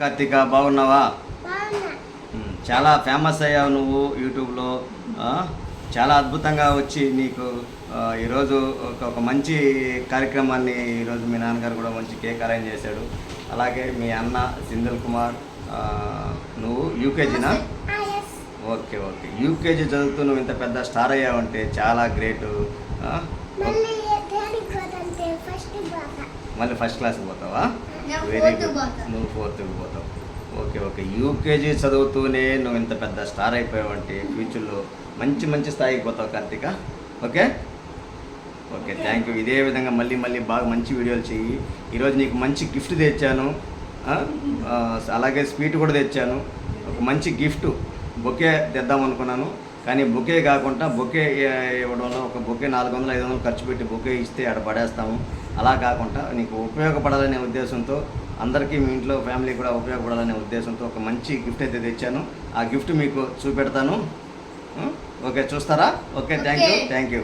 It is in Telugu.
కార్తిక బాగున్నావా? చాలా ఫేమస్ అయ్యావు నువ్వు యూట్యూబ్లో. చాలా అద్భుతంగా వచ్చి నీకు ఈరోజు ఒక ఒక మంచి కార్యక్రమాన్ని ఈరోజు మీ నాన్నగారు కూడా మంచి కేక్ అరేంజ్ చేశాడు. అలాగే మీ అన్న సింధుల్ కుమార్ నువ్వు యూకేజీనా ఓకే ఓకే. యూకేజీ చదువుతూ నువ్వు ఇంత పెద్ద స్టార్ అయ్యావంటే చాలా గ్రేట్. మళ్ళీ ఫస్ట్ క్లాస్కి పోతావా? Very good. నువ్వు ఫోర్త్కి పోతావు ఓకే ఓకే యూకేజీ చదువుతూనే నువ్వు ఇంత పెద్ద స్టార్ అయిపోయావంటే ఫ్యూచర్లో మంచి మంచి స్థాయికి పోతావు Karthika. Okay okay thank you ఇదే విధంగా మళ్ళీ మళ్ళీ బాగా మంచి వీడియోలు చెయ్యి. ఈరోజు నీకు మంచి గిఫ్ట్ తెచ్చాను. అలాగే స్వీట్ కూడా తెచ్చాను. ఒక మంచి గిఫ్ట్ బొకే తెద్దాం అనుకున్నాను. కానీ బొకే కాకుండా బొకే ఇవ్వడంలో ఒక బొకే నాలుగు వందలు ఐదు వందలు ఖర్చు పెట్టి బొకే ఇస్తే ఆడ పడేస్తాము. అలా కాకుండా నీకు ఉపయోగపడాలనే ఉద్దేశంతో అందరికీ మీ ఇంట్లో ఫ్యామిలీ కూడా ఉపయోగపడాలనే ఉద్దేశంతో ఒక మంచి గిఫ్ట్ అయితే తెచ్చాను. ఆ గిఫ్ట్ మీకు చూపెడతాను. ఓకే చూస్తారా? Okay thank you. Thank you.